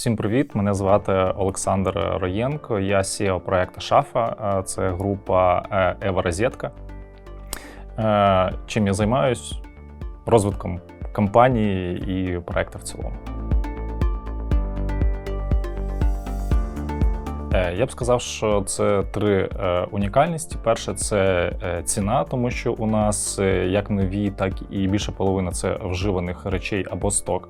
Всім привіт! Мене звати Олександр Роєнко. Я CEO проекту Шафа. Е, Це група е, Ева Розетка. Е, Чим я займаюсь? Розвитком компанії і проекту в цілому. Я б сказав, що це три унікальності. Перше це ціна, тому що у нас як нові, так і більше половини це вживаних речей або сток.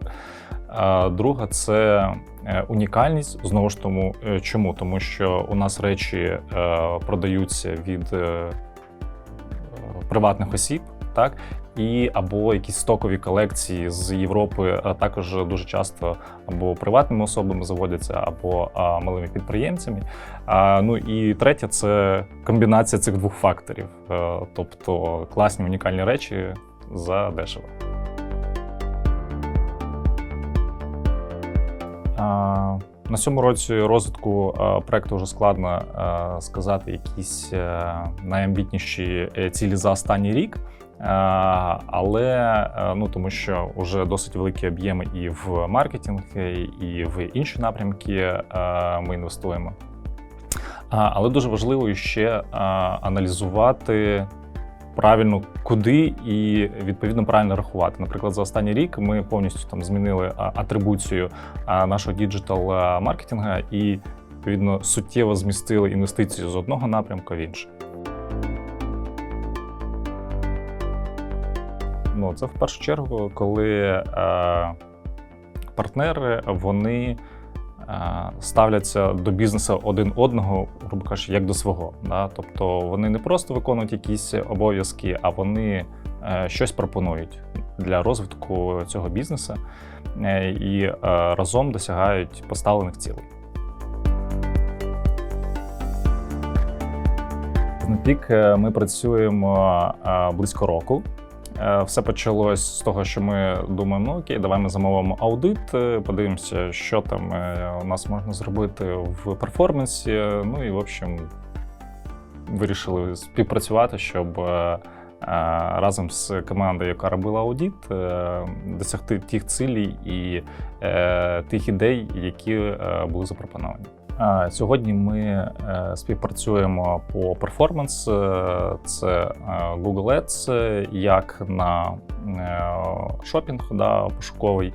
Друга це е, унікальність. Знову ж тому, е, чому? Тому що у нас речі е, продаються від приватних осіб, так і або якісь стокові колекції з Європи також дуже часто або приватними особами заводяться, або малими підприємцями. Ну і третє це комбінація цих двох факторів, тобто класні унікальні речі за дешево. На цьому році розвитку проекту вже складно сказати якісь е, найамбітніші е, цілі за останній рік. Але е, ну тому що вже досить великі об'єми і в маркетинг, і в інші напрямки е, ми інвестуємо. Але дуже важливо ще аналізувати правильно куди і відповідно правильно рахувати. Наприклад, за останній рік ми повністю там змінили атрибуцію нашого діджитал маркетинга і відповідно суттєво змістили інвестиції з одного напрямку в інший. Ну, це в першу чергу, коли е, партнери вони ставляться до бізнесу один одного, грубо кажучи, як до свого. Да? Тобто вони не просто виконують якісь обов'язки, а вони е, щось пропонують для розвитку цього бізнесу е, і е, разом досягають поставлених цілей. На пік е, ми працюємо е, близько року. Е, Все почалось з того, що ми думаємо, ну окей, давай ми замовимо аудит, е, подивимося, що там е, у нас можна зробити в перформансі. Ну і в общем вирішили співпрацювати, щоб разом з командою, яка робила аудит, досягти тих цілей і тих ідей, які були запропоновані. Сьогодні ми е, співпрацюємо по перформанс. Е, Це е, Google Ads, як на шопінг да, пошуковий,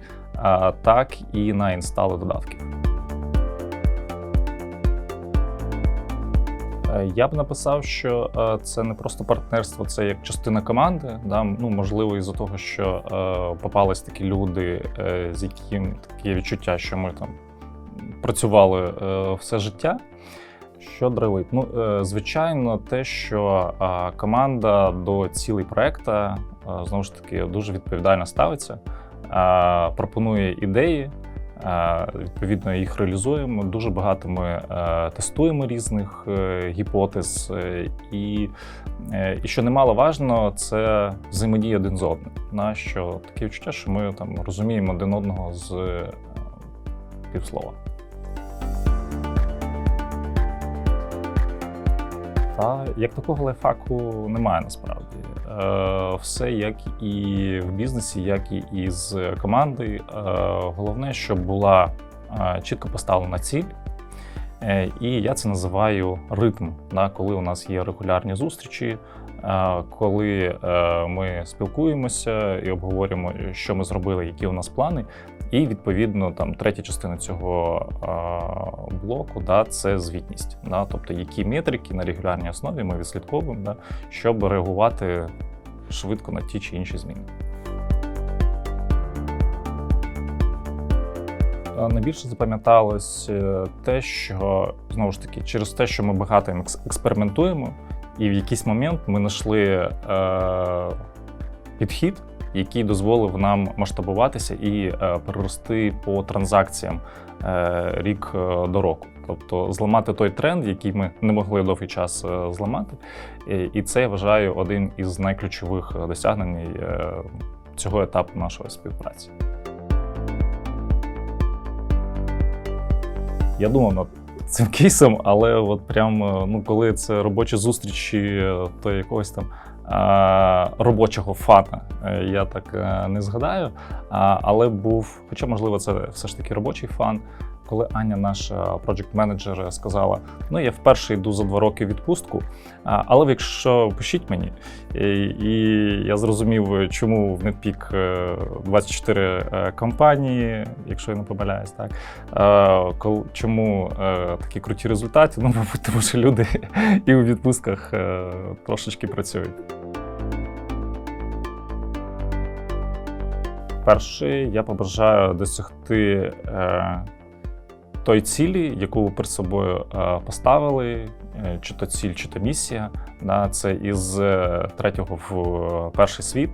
так і на інстали додатків. Е, Я б написав, що це не просто партнерство, це як частина команди. Да? Ну, можливо, із-за того, що попались такі люди, з яким таке відчуття, що ми там працювали е, все життя. Що драйвить? Ну, е, звичайно, те, що команда до цілей проекту е, знову ж таки дуже відповідально ставиться, пропонує ідеї. Відповідно, їх реалізуємо. Дуже багато ми тестуємо різних гіпотез, і, і що немало важно, це взаємодія один з одним. На що таке відчуття, що ми там розуміємо один одного з півслова. Та як такого лайфхаку немає насправді. Е, все як і в бізнесі, як і із командою. Е, головне, щоб була е, чітко поставлена ціль. Е, І я це називаю ритм, коли у нас є регулярні зустрічі, е, коли е, ми спілкуємося і обговорюємо, що ми зробили, які у нас плани. І відповідно там третя частина цього е, блоку да, це звітність. Да, тобто, які метрики на регулярній основі ми відслідковуємо, да, щоб реагувати швидко на ті чи інші зміни. Найбільше запам'яталось е, те, що знову ж таки, через те, що ми багато експериментуємо, і в якийсь момент ми знайшли е, підхід, який дозволив нам масштабуватися і е, перерости по транзакціям е, рік е, до року. Тобто зламати той тренд, який ми не могли довгий час е, зламати. І- це я вважаю один із найключових досягнень цього етапу нашої співпраці. Я думав над цим кейсом, але от прям е, ну, коли це робочі зустрічі, е, то якогось там робочого фана е, я так не згадаю. Але був, хоча, можливо, це все ж таки робочий фан. Коли Аня, наша project менеджер сказала: ну я вперше йду за два роки відпустку, але якщо пишіть мені, і, я зрозумів, чому в Netpeak е, 24 е, компанії, якщо я не помиляюсь, так Е, чому е, такі круті результати? Ну, мабуть, тому що люди і у відпустках е, трошечки працюють. Перше, я побажаю досягти е, той цілі, яку ви перед собою е, поставили, е, чи то ціль, чи то місія. Да, це із е, третього в перший світ.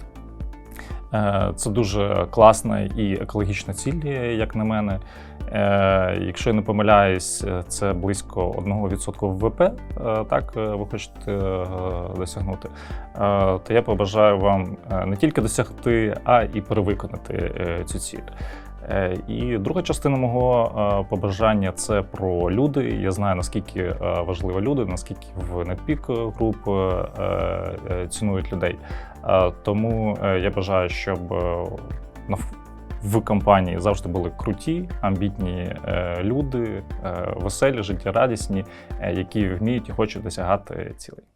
Це дуже класна і екологічна ціль, як на мене. Якщо я не помиляюсь, це близько 1% ВВП. Так, ви хочете досягнути. То я побажаю вам не тільки досягти, а і перевиконати цю ціль. Е, І друга частина мого е, побажання це про люди. Я знаю наскільки е, важливі люди, наскільки в NetPeak груп цінують людей. Тому я бажаю, щоб в компанії завжди були круті, амбітні люди, веселі, життєрадісні, які вміють і хочуть досягати цілей.